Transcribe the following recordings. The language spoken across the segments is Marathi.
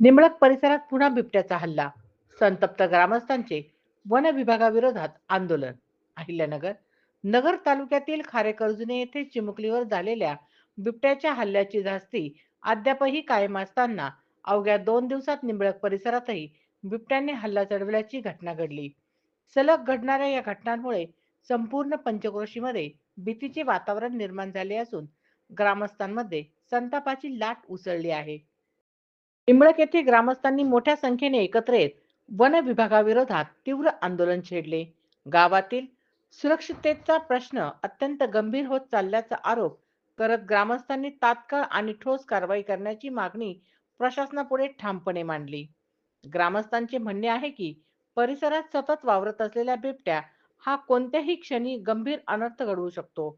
निंबळक परिसरात पुन्हा बिबट्याचा हल्ला. संतप्त ग्रामस्थांचे वन विभागाविरोधात आंदोलन. अहिल्यानगर नगर तालुक्यातील खारेकर्जुने येथे चिमुकलीवर झालेल्या बिबट्याच्या हल्ल्याची धास्ती अद्यापही कायम असताना अवघ्या दोन दिवसात निंबळक परिसरातही बिबट्याने हल्ला चढवल्याची घटना घडली. सलग घडणाऱ्या या घटनांमुळे संपूर्ण पंचक्रोशीमध्ये भीतीचे वातावरण निर्माण झाले असून ग्रामस्थांमध्ये संतापाची लाट उसळली आहे. निंबळक येथे ग्रामस्थांनी मोठ्या संख्येने एकत्र येत वन विभागाविरोधात तीव्र आंदोलन छेडले. गावातील सुरक्षिततेचा प्रश्न अत्यंत गंभीर होत चालल्याचा आरोप करत ग्रामस्थांनी तात्काळ आणि ठोस कारवाई करण्याची मागणी प्रशासनापुढे ठामपणे मांडली. ग्रामस्थांचे म्हणणे आहे की परिसरात सतत वावरत असलेल्या बिबट्या हा कोणत्याही क्षणी गंभीर अनर्थ घडवू शकतो.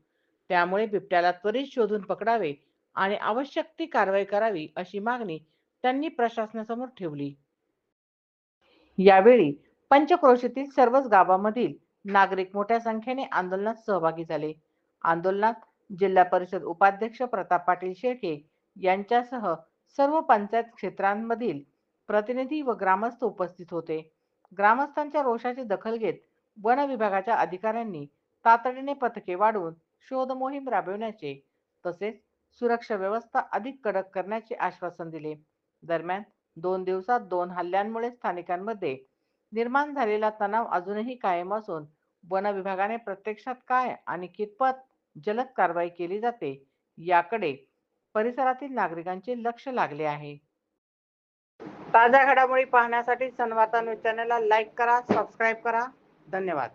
त्यामुळे बिबट्याला त्वरित शोधून पकडावे आणि आवश्यक ती कारवाई करावी अशी मागणी त्यांनी प्रशासनासमोर ठेवली. यावेळी पंचक्रोशीतील सर्वच गावांमधील नागरिक मोठ्या संख्येने आंदोलनात सहभागी झाले. आंदोलनात जिल्हा परिषद उपाध्यक्ष प्रताप पाटील शेळके यांच्यासह सर्व पंचायत क्षेत्रांमधील प्रतिनिधी व ग्रामस्थ उपस्थित होते. ग्रामस्थांच्या रोषाची दखल घेत वन विभागाच्या अधिकाऱ्यांनी तातडीने पथके वाढवून शोध मोहीम राबविण्याचे तसेच सुरक्षा व्यवस्था अधिक कडक करण्याचे आश्वासन दिले. दरम्यान दोन दिवसात दोन हल्ल्यांमुळे स्थानिकांमध्ये निर्माण झालेला तणाव अजूनही कायम असून वन विभागाने प्रत्यक्षात काय आणि कितपत जलद कारवाई केली जाते याकडे परिसरातील नागरिकांचे लक्ष लागले आहे. ताज्या घडामोडी पाहण्यासाठी सनवार्ता न्यूज चॅनलला लाईक करा सबस्क्राईब करा. धन्यवाद.